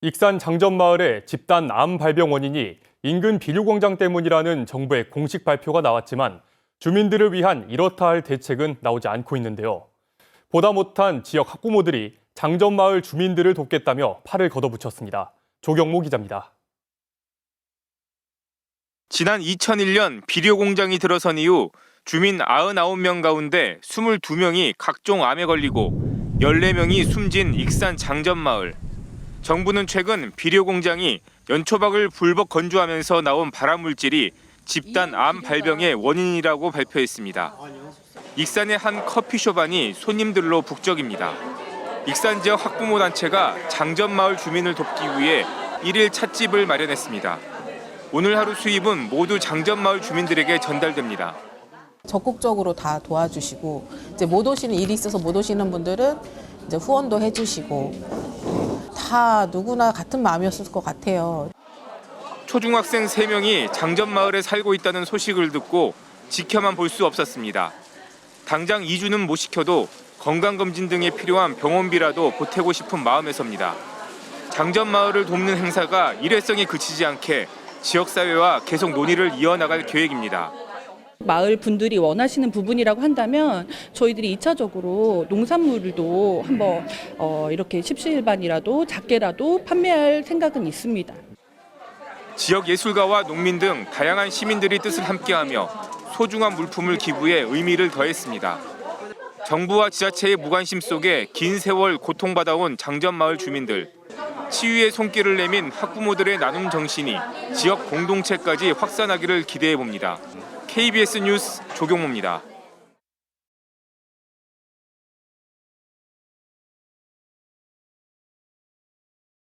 익산 장전마을의 집단 암 발병 원인이 인근 비료공장 때문이라는 정부의 공식 발표가 나왔지만 주민들을 위한 이렇다 할 대책은 나오지 않고 있는데요. 보다 못한 지역 학부모들이 장전마을 주민들을 돕겠다며 팔을 걷어붙였습니다. 조경모 기자입니다. 지난 2001년 비료 공장이 들어선 이후 주민 99명 가운데 22명이 각종 암에 걸리고 14명이 숨진 익산 장전마을. 정부는 최근 비료 공장이 연초박을 불법 건조하면서 나온 발암 물질이 집단 암 발병의 원인이라고 발표했습니다. 익산의 한 커피숍 안이 손님들로 북적입니다. 익산 지역 학부모 단체가 장전마을 주민을 돕기 위해 일일 찻집을 마련했습니다. 오늘 하루 수입은 모두 장전마을 주민들에게 전달됩니다. 적극적으로 다 도와주시고 이제 못 오시는 일이 있어서 못 오시는 분들은 이제 후원도 해주시고 다 누구나 같은 마음이었을 것 같아요. 초중학생 3명이 장전마을에 살고 있다는 소식을 듣고 지켜만 볼 수 없었습니다. 당장 이주는 못 시켜도 건강검진 등에 필요한 병원비라도 보태고 싶은 마음에서입니다. 장전마을을 돕는 행사가 일회성에 그치지 않게 지역사회와 계속 논의를 이어나갈 계획입니다. 마을 분들이 원하시는 부분이라고 한다면 저희들이 2차적으로 농산물도 한번 어, 이렇게 십시일반이라도 작게라도 판매할 생각은 있습니다. 지역 예술가와 농민 등 다양한 시민들이 뜻을 함께하며 소중한 물품을 기부해 의미를 더했습니다. 정부와 지자체의 무관심 속에 긴 세월 고통받아온 장전마을 주민들. 치유의 손길을 내민 학부모들의 나눔 정신이 지역 공동체까지 확산하기를 기대해 봅니다. KBS 뉴스 조경모입니다.